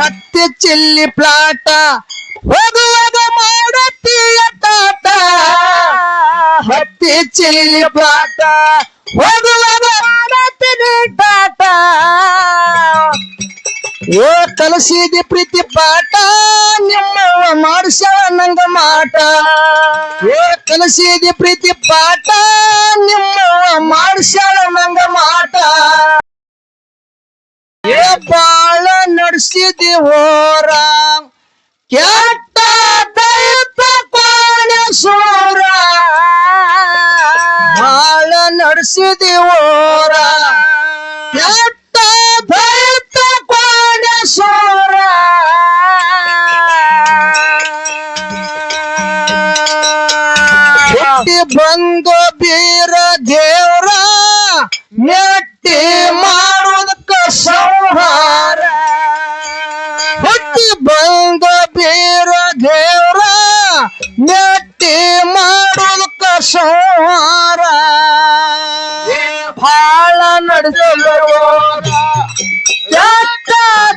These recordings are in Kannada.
ಹತ್ತಿ ಚಿಲ್ಲಿ ಪ್ಲಾಟ. ಹೋಗುವಾಗ ಮಾಡುತ್ತೀಯ ತಾಟ ಹತ್ತಿ ಚಿಲ್ಲಿ ಪ್ಲಾಟ. ಹೋಗುವಾಗ ಮಾಡುತ್ತೀನಿ ತಾಟ ಓ, ಕಲಸಿದಿ ಪ್ರೀತಿ ಪಾಠ. ನಿಮ್ಮ ಮಾಡಿಸ್ಯಾಳ ನಂಗ ಮಾಟ. ಓ, ಕಲಸಿದಿ ಪ್ರೀತಿ ಪಾಠ. ನಿಮ್ಮ ಮಾಡಿಸ್ಯಾಳ ನಡೆಸಿದಿ ಹೋರ. ಕೆಟ್ಟ ದೈತ ಸೋರ. ಬಾಳ ನಡೆಸಿದಿ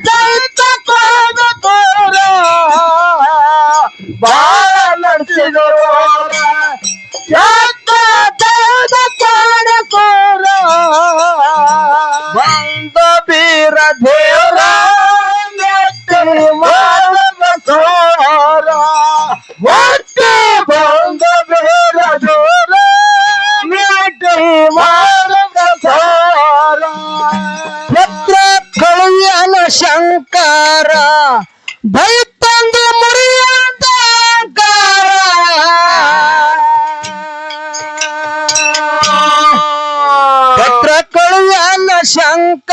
ದೈತ ಭಾಳ ತೋರ. ಬಂದ ಬೀರ ದೇವರ ಕಳುವ್ಯಾನ ಶಂಕರ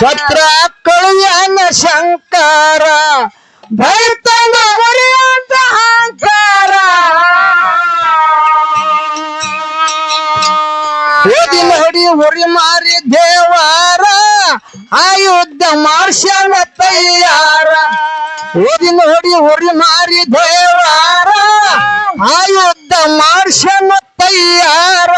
ಪತ್ರ ಕಳುವನ ಶಂಕರ, ಭರ್ತನ ಮರ್ಯಾದ ಅಹಂಕಾರ. ಓದಿ ನೋಡಿ ಉರಿ ಮಾರಿ ದೇವಾರ, ಆಯುಧ ಮಾರ್ಷನ ತಯ್ಯಾರ. ಓದಿ ನೋಡಿ ಉರಿ ಮಾರಿ ದೇವಾರ, ಆಯುಧ ಮಾರ್ಷನ ತಯ್ಯಾರ.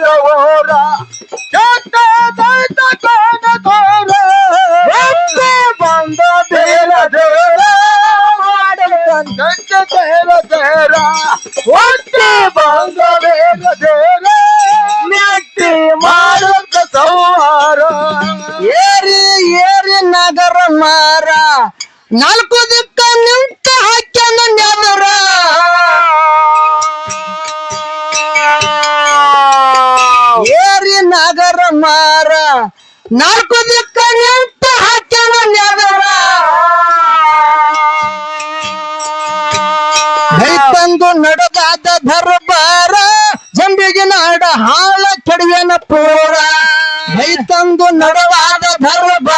ನಡೆಸಿದವರ ಚಾಟ ದೈತ ಕೋರ ಒಟ್ಟೆ ಬಂದ ಬೇರ ದೇರ ಮಾಡಬೇಕಂತ ಬೇರ ದೇರ ಒಟ್ಟೆ ಬಂದ ದೇರ ನೆಟ್ಟಿ ಮಾಡುತ್ತ ಸವಾರ ಏರಿ ಏರಿ ನಗರ ಮಾರ. ನಾಲ್ಕು ದಿಕ್ಕ ನಿಂತ ಹಾಕ್ಯಾನ ನಾಲ್ಕು ನಿಂತ ಹಾಕ್ಯಾನ ನೆದರ ರೈತಂದು ನಡೆದಾದ ದರ್ಬಾರ, ಜಂಬಿಗೆ ನಾಡ ಹಾಳ ಕೆಡವೇನ ಪೂರ. ರೈತಂದು ನಡವಾದ ದರ್ಬಾರ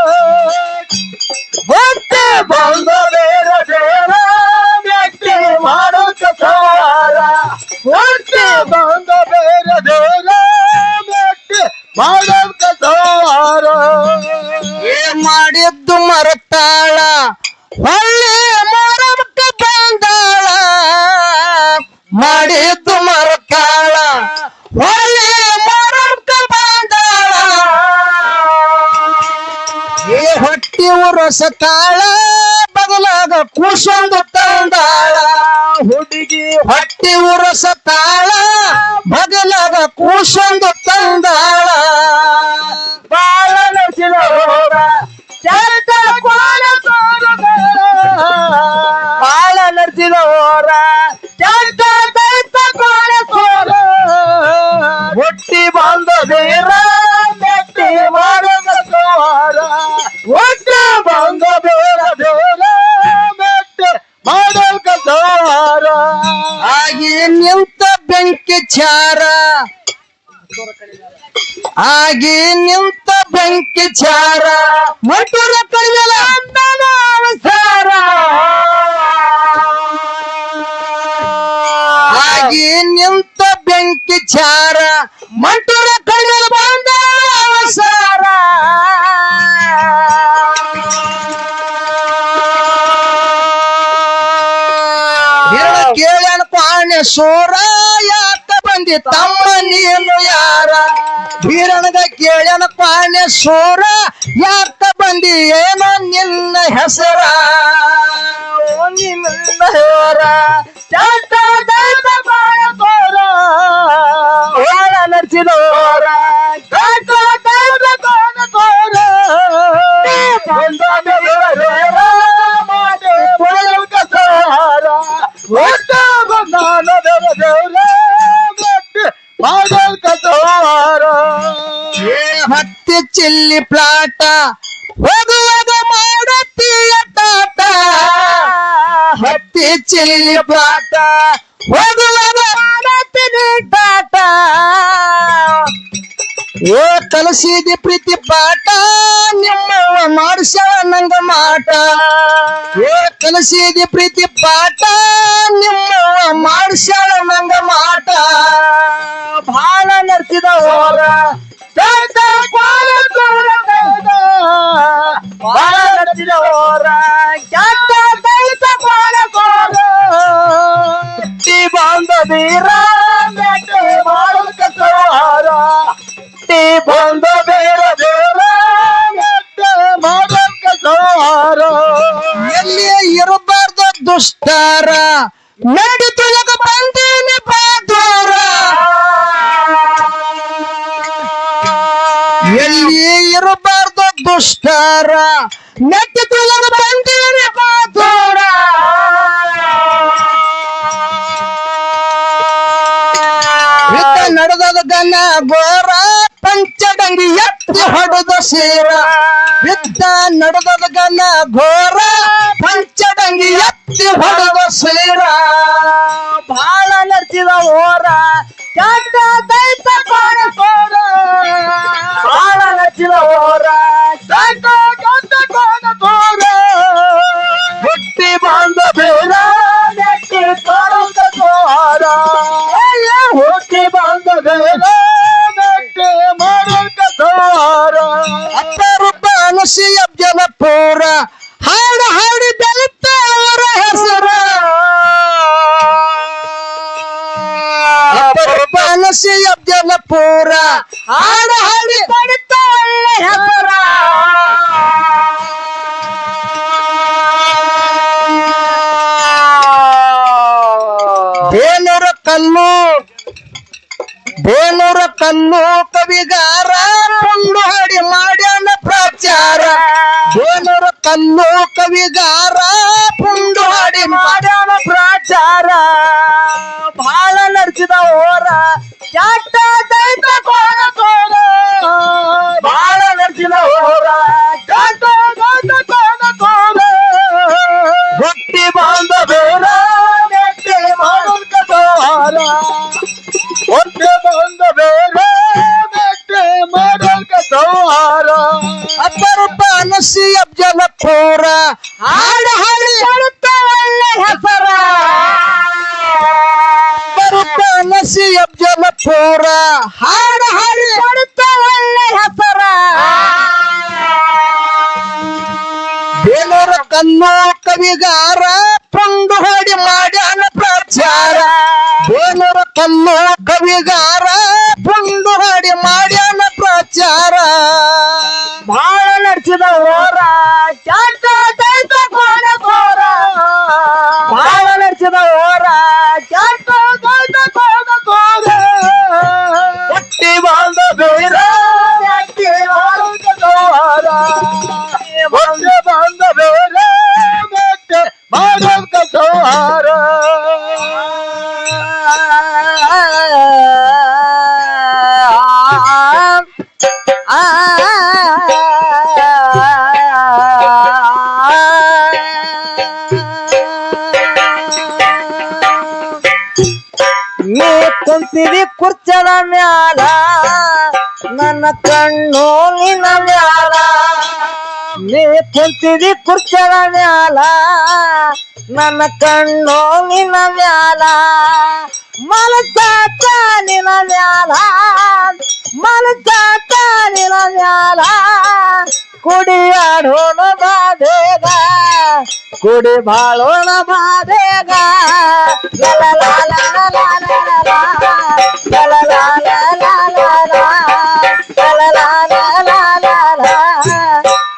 ಉರಸ ಬದಲಾಗ ಕೂಸೊಂದು ತಂದಾಳ. ಹುಡುಗಿ ಹೊಟ್ಟಿ ಉರಸ ತಾಳ ಬಗಲಾಗ ಕೂಸೊಂದು ಆಗಿ ನಿಂತ ಬೆಂಕಿ ಚಾರ, ಮಟುರ ಕೈಯಲ ಅಂದನ ಅವಸಾರ ಆಗಿ ನಿಂತ ಬೆಂಕಿ ಚಾರ, ಮಟುರ ಕೈಯಲ ಬಂದ ಅವಸಾರ ಕೇಳನ ಪಾಣೆ ಸೋರ ಯಾಕ ಬಂದಿ, ತಮ್ಮ ನೀನು ಸೋರ ಯಾಕ ಬಂದಿ? ಏನೋ ನಿನ್ನ ಹೆಸರ. ನಿನ್ನ ಹೇರ ಚಂದ ದೈತ ಬಾಳ ತೋರ ಬಾಳ ನಚಿದೋರ ಚಂದ ದೈತ ಬಾಳ ತೋರ ಬಂದ ಬೇರ ಮಾಡಿ ಬಳಕ ಸಾರ ಒಟ್ಟ ಬಂದಾನ ದೇವ ದೇವ್ರ ಗಟ್ಟಿ ಮಾಡಲ್ಕ ಸಾರ ಏ ಹತ್ತಿ ಚಿಲ್ಲಿ ಪ್ಲಾಟ, ಹೋಗುವಾಗ ಮಾಡುತ್ತೀಯ ತಾಟ ಹತ್ತಿ ಚಿಲ್ಲಿ ಪ್ಲಾಟ, ಹೋಗುವಾಗ ಮಾಡುತ್ತೀನಿ ಟಾಟ ಓ ಕಲಸಿದಿ ಪ್ರೀತಿ ಪಾಠ ನಿಮ್ಮ ಮಾಡಿಸ ನಂಗ ಮಾಟ. ಓ ಕಲಸಿದಿ ಪ್ರೀತಿ ಪಾಠ ನಿಮ್ಮ ಮಾಡಿಸ ನಂಗ ಮಾಟ. ಭಾಳ ನರ್ತಿದ ಹೋರ ಬಂದ ಬೀರ ಮೆಟ್ಟಿ ಮಾಡಲ್ಕ ಸವಾರ ಟಿ ಬಂದ ಎಲ್ಲಿ ಇರಬಾರ್ದು ದುಷ್ಟಾರ ನಡಿತೊಳಗ ಬಂದೀನಿ ಬಾದೂರ ಎಲ್ಲಿ ಇರಬಾರ್ದು ದುಷ್ಟಾರ ನಡಿತೊಳಗ ಬಂದೀನಿ ಬಾದೂರ ಹೊಡೆದ ಸೇರ ಬಿದ್ದ ನಡೆದದ ಗನ ಘೋರ ಪಂಚಡಂಗಿ ಎತ್ತಿ ಹೊಡೆದ ಸೇರ. ಕಲ್ಲು ಬೇಲೂರ ಕಲ್ಲು ಕವಿಗಾರ ಪುಂಡು ಹಾಡಿ ಮಾಡ್ಯಾನ ಪ್ರಚಾರ. ಬೇಲೂರ ಕಲ್ಲು ಕವಿಗಾರ, ಪುಂಡು ಹಾಡಿ ಮಾಡ್ಯಾನ ಪ್ರಚಾರ. ಹಾಡು ಹಾಡಿ ಬರುತ್ತ ಒಳ್ಳೆ ಹೆಸರ. ಬರುತ್ತ ಅಬ್ಜಲ ಪೂರ ಹಾಡು ಹಾಡಿ ಬರುತ್ತ ಒಳ್ಳೆ ಹೆಸರ. ಬೇಲೂರು ಕನ್ನಡ ಕವಿಗಾರ ಪುಂಡು ಹಾಡಿ ಮಾಡ್ಯಾನ ಪ್ರಚಾರ. ಬೇಲೂರು ಕನ್ನಡ ಕವಿಗಾರ ಪುಂಡು ಹಾಡಿ ಮಾಡ್ಯಾನ ಪ್ರಚಾರ. ಕುರ್ಚದ ಮ್ಯಾಲ, ನನ್ನ ಕಣ್ಣು ನಿನ್ನ ಮ್ಯಾಲ. ನೀ ಕುಂತಿದಿ ಕುರ್ಚದ ಮ್ಯಾಲ, ನನ್ನ ಕಣ್ಣು ನಿನ್ನ ಮ್ಯಾಲ. ಮನಸಾತ ನಿನ್ನ ಮ್ಯಾಲ ಮನಸಾತ ನಿನ್ನ ಮ್ಯಾಲ. ಕುಡಿಯಾಡೋಣ ಬೇಗ. ಕುಡಿ ಬಾಳೋಳ ಬಾಬೇಗ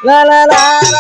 la la la